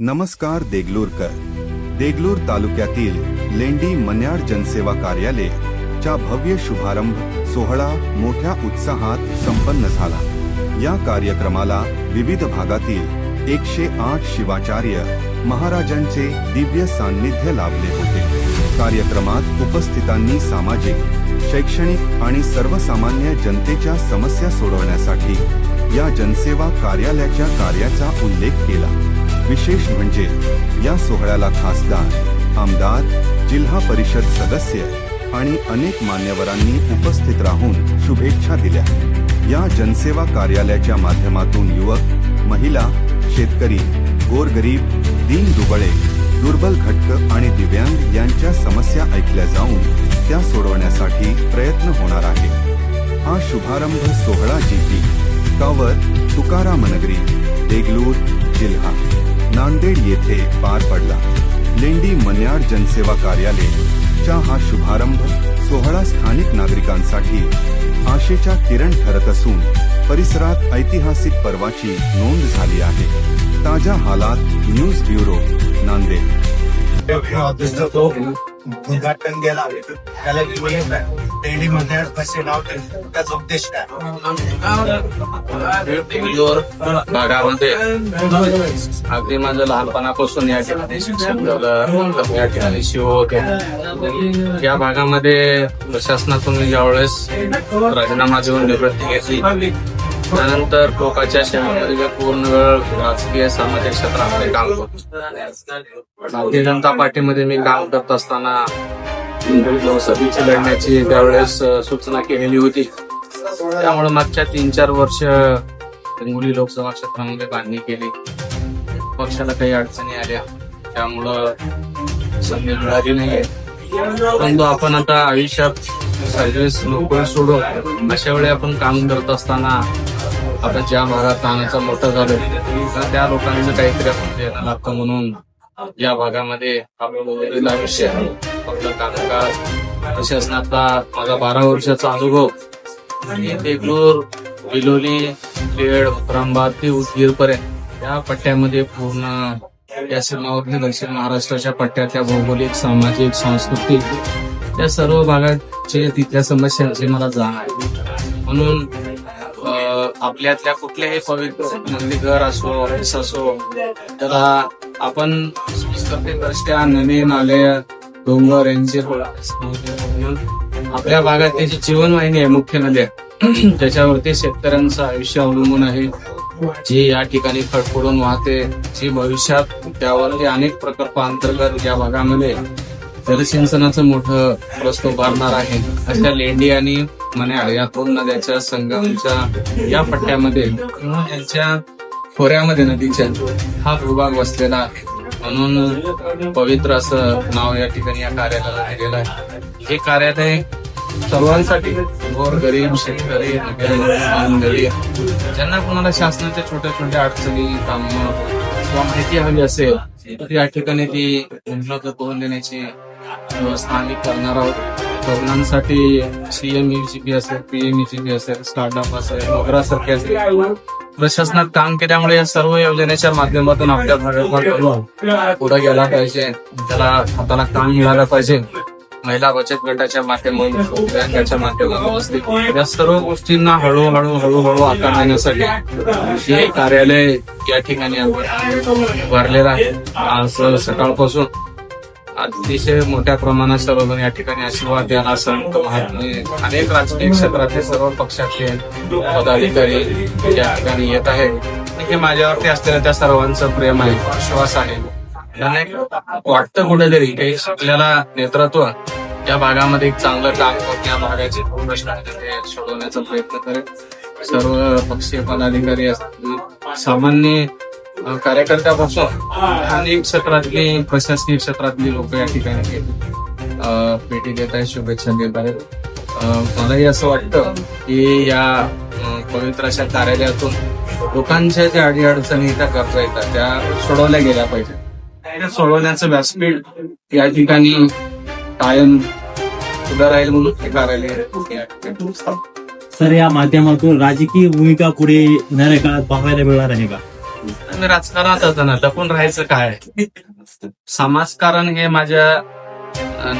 नमस्कार देगलूरकर. देगलूर तालुक्यातील लेंडी मन्याड जनसेवा कार्यालय चा भव्य शुभारंभ सोहळा मोठ्या उत्साहात संपन्न झाला. या कार्यक्रमाला विविध भागातील एकशे आठ शिवाचार्य महाराजांचे दिव्य सान्निध्य लाभले होते. कार्यक्रमात उपस्थितांनी सामाजिक शैक्षणिक आणि सर्वसामान्य जनतेच्या समस्या सोडवण्यासाठी या जनसेवा कार्यालयाच्या कार्याचा उल्लेख केला. विशेष म्हणजे या सोहळ्याला खासदार आमदार जिल्हा परिषद सदस्य आणि अनेक मान्यवरांनी उपस्थित राहून शुभेच्छा दिल्या. या जनसेवा कार्यालयाच्या माध्यमातून युवक महिला शेतकरी गोरगरीब दीन दुबळे दुर्बल घटक आणि दिव्यांग समस्या ऐकल्या जाऊन त्या सोडवण्यासाठी प्रयत्न होणार आहे. हा शुभारंभ सोहळा जीपी कावर तुकारामनगरी देगलूर जिल्हा. नांदेड येथे पार पडला. लेंडी मन्याड जनसेवा कार्यालय चा हा शुभारंभ सोहळा स्थानिक नागरिकांसाठी आशेच्या किरण ठरत असून परिसरात ऐतिहासिक पर्वाची नोंद झाली आहे. ताज्या हालात न्यूज ब्युरो नांदेड. ऑफिसचा तो उद्घाटन गेला त्याला लेडी मध्ये कसे नाव त्याचा उद्देश काय? भागामध्ये अगदी माझं लहानपणापासून या ठिकाणी शिक्षण झालं या ठिकाणी शिव या भागामध्ये प्रशासनातून मी ज्यावेळेस राजीनामा देऊन निवृत्ती घेतली त्यानंतर कोकाच्या सेवेमध्ये पूर्ण वेळ राजकीय सामाजिक क्षेत्रामध्ये काम करतो. भारतीय जनता पार्टीमध्ये मी काम करत असताना लोकसभेची लढण्याची त्यावेळेस सूचना केलेली होती. त्यामुळे मागच्या तीन चार वर्ष हिंगोली लोकसभा क्षेत्रामध्ये बांधणी केली. पक्षाला काही अडचणी आल्या. त्यामुळं संधी मिळाली नाहीये. परंतु आपण आता आयुष्यात सर्व्हिस नोकरी सोडून अशा वेळी आपण काम करत असताना आता ज्या भागात राहण्याचं मोठं झालं त्या लोकांचं काहीतरी आपण लागतं म्हणून या भागामध्ये आपलं विषय आहे. फक्त कामकाज प्रशासनातला माझा बारा वर्षाचा अनुभव. आणि देगलूर विलोली खेड उतरांबाद ते उदगीर पर्यंत या पट्ट्यामध्ये पूर्ण या सीमावर्ती दक्षिण महाराष्ट्राच्या पट्ट्यातल्या भौगोलिक सामाजिक सांस्कृतिक या सर्व भागाचे तिथल्या समस्यांची मला जाण आहे. म्हणून आपल्यातल्या कुठल्याही पवित्र म्हणजे घर असो ऑफिस असो त्याला आपण दृष्ट्या नदी नाले डोंगर यांचे आपल्या भागात त्याची जीवनवाहिनी आहे मुख्य नद्या त्याच्यावरती शेतकऱ्यांचं आयुष्य अवलंबून आहे. जी या ठिकाणी खडखडून वाहते जी भविष्यात त्यावरती अनेक प्रकल्प अंतर्गत या भागामध्ये जलसिंचनाचं मोठं प्रस्त उभारणार आहे अशा लेंडी आणि मन्याळ या दोन नद्याच्या संगमच्या या पट्ट्यामध्ये यांच्या खोऱ्यामध्ये नदीच्या हा भूभाग वसलेला आहे. म्हणून पवित्र असं नाव या ठिकाणी या कार्यालयाला दिलेलं आहे. हे कार्यालय सर्वांसाठी गोर गरीब शेतकरी गरीब ज्यांना कोणाला शासनाच्या छोट्या छोट्या अडचणी काम किंवा माहिती हवी असेल तर या ठिकाणी ती उपलब्ध करून देण्याची स्थानिक करणार आहोत. तरुणांसाठी सीएम जीपी असेल पीएम जीपी असेल स्टार्टअप असेल वगैरे असेल प्रशासनात काम केल्यामुळे या सर्व योजनेच्या माध्यमातून आपल्या भागात पुढे गेला पाहिजे. त्याला हाताला काम मिळालं पाहिजे. महिला बचत गटाच्या माध्यमातून बँकाच्या माध्यमातून असतील या सर्व गोष्टींना हळूहळू हळूहळू आकार देण्यासाठी हे कार्यालय या ठिकाणी आपण उभारलेलं आहे. आज सकाळपासून अतिशय मोठ्या प्रमाणात सर्वजण या ठिकाणी आशीर्वाद द्यायला संत महात्मे अनेक राजकीय क्षेत्रातले सर्व पक्षातले पदाधिकारी या ठिकाणी येत आहे हे माझ्यावरती असलेलं त्या सर्वांचं प्रेम आहे विश्वास आहे. वाटतं कुठेतरी काही आपल्याला नेतृत्व या भागामध्ये एक चांगलं काम करून या भागाचे प्रश्न ते सोडवण्याचा प्रयत्न करेल. सर्व पक्षीय पदाधिकारी असतील सामान्य कार्यकर्त्यापासून अनेक क्षेत्रातली प्रशासकीय क्षेत्रातली लोक या ठिकाणी भेटी देत आहेत शुभेच्छा देत आहेत. मलाही असं वाटतं की या पवित्र अशा कार्यालयातून लोकांच्या ज्या अडीअडचणी त्या गरजा येतात त्या सोडवल्या गेल्या पाहिजे सोडवण्याचं व्यासपीठ या ठिकाणी कायम सुद्धा राहील म्हणून हे कार्यालय सर या माध्यमातून राजकीय भूमिका पुढे येणाऱ्या काळात पाहायला मिळणार आहे का? आणि राजकारणात असताना लपून राहायचं काय? समाजकारण हे माझ्या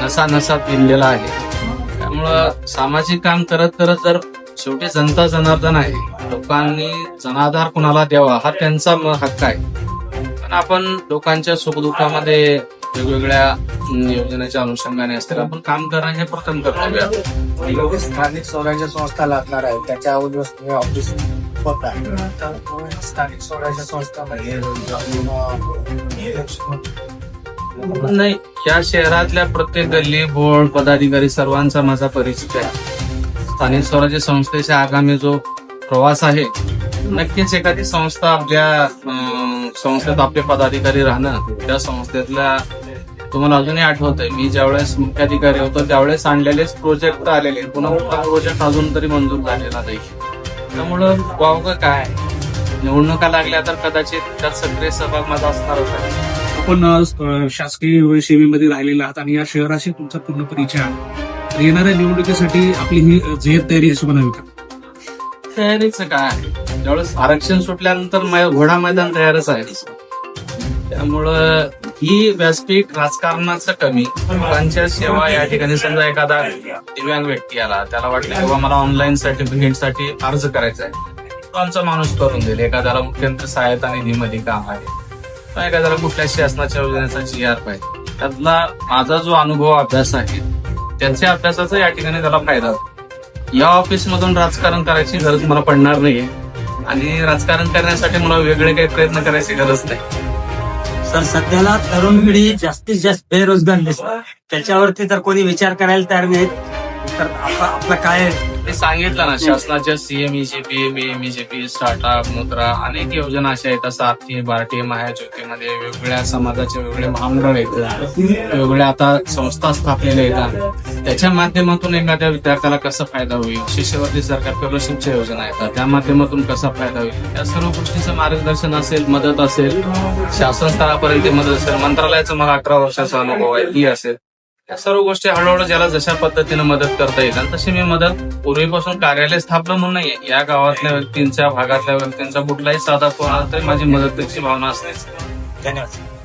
नसा नसात विणलेलं आहे. त्यामुळं सामाजिक काम करत करत जर शेवटी जनता जनार्दन आहे लोकांनी जनाधार कुणाला द्यावा हा त्यांचा म- हक्क आहे. पण आपण लोकांच्या सुखदुःखामध्ये वेगवेगळ्या योजनेच्या अनुषंगाने असतील आपण काम करणं हे प्रथम कर्तव्य स्थानिक स्वराज्य संस्था लागणार आहे त्याच्या अगोदर ऑफिस होत स्थानिक स्वराज्य नाही या शहरातल्या प्रत्येक गल्ली बोर्ड पदाधिकारी सर्वांचा माझा परिचित आहे. स्थानिक स्वराज्य संस्थेचा आगामी जो प्रवास आहे नक्कीच एखादी संस्था आपल्या संस्थेत आपले पदाधिकारी राहणं त्या संस्थेतल्या तुम्हाला अजूनही आठवत आहे मी ज्यावेळेस मुख्याधिकारी होतो त्यावेळेस आणलेलेच प्रोजेक्ट आलेले. पुन्हा प्रोजेक्ट अजून तरी मंजूर झालेला नाही. त्यामुळं वावगं काय? निवडणुका लागल्या तर कदाचित त्यात सक्रिय सहभाग माझा असणारच आहे आपण शासकीय सेवेमध्ये राहिलेला आहात आणि या शहराशी तुमचा पूर्ण परिचय आहे. येणाऱ्या निवडणुकीसाठी आपली ही जय्यत तयारी अशी म्हणावी का तयारीच काय? आहे त्यावेळेस आरक्षण सुटल्यानंतर घोडा मैदान तयारच आहे. त्यामुळं ही व्यासपीठ राजकारणाचं कमी लोकांच्या सेवा या ठिकाणी समजा एखादा दिव्यांग व्यक्ती आला त्याला वाटलं किंवा मला ऑनलाईन सर्टिफिकेटसाठी अर्ज करायचा आहे. तो आमचा माणूस करून देईल. एखाद्याला मुख्यमंत्री सहायता निधीमध्ये काम आहे. एखाद्याला कुठल्या शासनाच्या योजनेचा जी आर पाहिजे. त्यातला माझा जो अनुभव अभ्यास आहे त्यांच्या अभ्यासाचा या ठिकाणी त्याला फायदा होतो. या ऑफिस मधून राजकारण करायची गरज मला पडणार नाहीये. आणि राजकारण करण्यासाठी मला वेगळे काही प्रयत्न करायची गरज नाही. तर सध्याला तरुण पिढी जास्तीत जास्त बेरोजगार दिसतात त्याच्यावरती तर कोणी विचार करायला तयार नाहीत. तर आता आपलं काय ते सांगितलं ना शासनाच्या सीएम बीएमईजीपी स्टार्टअप मुद्रा अनेक योजना अशा आहेत. सारथी भारतीय महाज्योतीमध्ये वेगवेगळ्या समाजाचे वेगवेगळे महामंडळ आहेत वेगवेगळ्या आता संस्था स्थापलेल्या आहेत त्याच्या माध्यमातून एखाद्या विद्यार्थ्याला कसा फायदा होईल? शिष्यवृत्ती सरकार फेलोशिपच्या योजना येतात. त्या माध्यमातून कसा फायदा होईल? या सर्व गोष्टीचं मार्गदर्शन असेल मदत असेल शासन स्तरापर्यंत मदत असेल. मंत्रालयाचा मला अकरा वर्षाचा अनुभव आहे ती असेल. या सर्व गोष्टी हळूहळू ज्याला जशा पद्धतीने मदत करता येईल आणि तशी मी मदत पूर्वीपासून कार्यालय स्थापलं म्हणून नाही या गावातल्या व्यक्तींच्या भागातल्या व्यक्तींचा कुठलाही साधा कोणाला तरी माझी मदतीची भावना असतेच. धन्यवाद.